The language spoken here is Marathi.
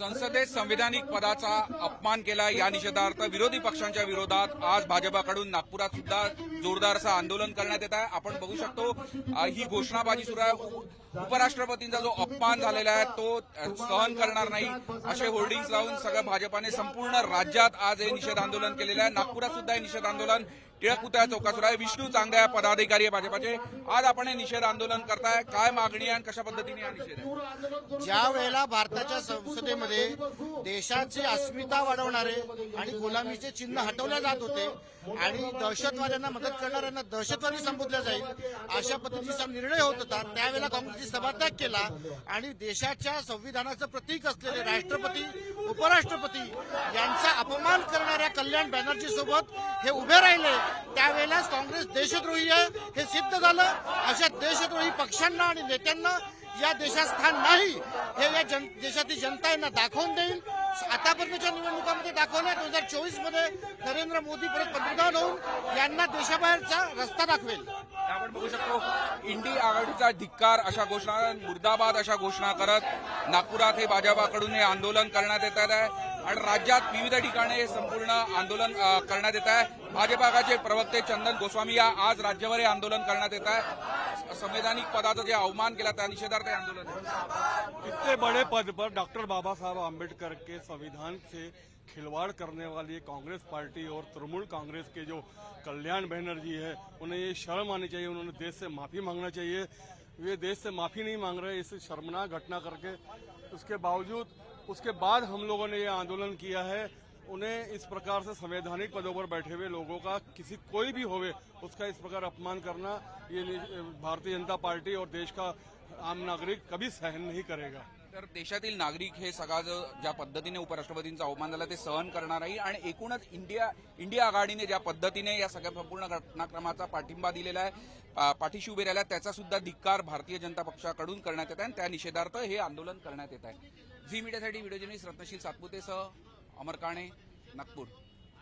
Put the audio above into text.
संसदेत संविधानिक पदाचा अपमान केला या निषेधार्थ विरोधी पक्षांच्या विरोधात आज भाजपाकडून नागपुरात सुद्धा जोरदार असं आंदोलन करण्यात येत आहे. आपण बघू शकतो ही घोषणाबाजी सुरू आहे. उपराष्ट्रपतींचा जो अपमान झालेला आहे तो सहन करणार नाही. असे होर्डिंग्स लावून सगळं भाजपाने संपूर्ण राज्यात आज हे निषेध आंदोलन केलेलं आहे. नागपुरात सुद्धा हे निषेध आंदोलन टिळक पुतळा चौकात आहे. विष्णू चांगल्या पदाधिकारी आहे भाजपाचे. आज आपण हे निषेध आंदोलन करताय. काय मागणी आहे आणि कशा पद्धतीने हा निषेध आहे? ज्या वेळेला भारताच्या संसदेमध्ये देशाची अस्मिता वाढवणारे आणि गुलामीचे चिन्ह हटवले जात होते आणि दहशतवाद्यांना मदत करणाऱ्यांना दहशतवादी संबोधल्या जाईल अशा पद्धतीचा निर्णय होत होता. त्यावेळेला काँग्रेसने सभात्याग केला आणि देशाच्या संविधानाचं प्रतीक असलेले राष्ट्रपती उपराष्ट्रपती यांचा अपमान करणाऱ्या कल्याण बॅनर्जी सोबत हे उभे राहिले. त्यावेळेलाच काँग्रेस देशद्रोही आहे हे सिद्ध झालं. अशा देशद्रोही पक्षांना आणि नेत्यांना या देशात स्थान नाही हे या जन देशातील जनता यांना दाखवून देईल आतापर्यंतच्या निवडणुकामध्ये दाखवलं दोन हजार चोवीसमध्ये नरेंद्र मोदी परत पंतप्रधान होऊन यांना देशाबाहेरचा रस्ता दाखवेल. आपण बघू शकतो इंडी आघाडीचा धिक्कार अशा घोषणा मुर्दाबाद अशा घोषणा करत नागपुरात हे भाजपाकडून हे आंदोलन करण्यात येत आहे. आणि राज्यात विविध ठिकाणी हे संपूर्ण आंदोलन करण्यात येत आहे. भाजपाचे प्रवक्ते चंदन गोस्वामी या आज राज्यभर हे आंदोलन करण्यात येत आहे. संवैधानिक पदाचा जे अवमान केला निषेधार्थ हे आंदोलन. इतने बड़े पद पर डॉक्टर बाबा साहब आम्बेडकर के संविधान से खिलवाड़ करने वाली कांग्रेस पार्टी और तृणमूल कांग्रेस के जो कल्याण बैनर्जी है, उन्हें ये शर्म आनी चाहिए, उन्होंने देश से माफ़ी मांगना चाहिए। वे देश से माफ़ी नहीं मांग रहे, इस शर्मनाक घटना करके। उसके बावजूद उसके बाद हम लोगों ने ये आंदोलन किया है, उन्हें इस प्रकार से संवैधानिक पदों पर बैठे हुए लोगों का, किसी कोई भी होवे, उसका इस प्रकार अपमान करना, ये भारतीय जनता पार्टी और देश का आम नागरिक कभी सहन नहीं करेगा। तर देशातील नागरिक हे सगळा जो ज्या पद्धतीने उपराष्ट्रपतींचा अवमान झाला ते सहन करणार आहे आणि एकूणच इंडिया इंडिया आघाडीने ज्या पद्धतीने या सगळ्या संपूर्ण घटनाक्रमाचा पाठिंबा दिलेला आहे पा- पाठीशी उभे राहिला त्याचा सुद्धा धिक्कार भारतीय जनता पक्षाकडून करण्यात येत आहे आणि त्या निषेधार्थ हे आंदोलन करण्यात येत आहे. झी मीडियासाठी व्हिडिओ जर्नलिस्ट रत्नशील सातपुतेसह अमर काणे नागपूर.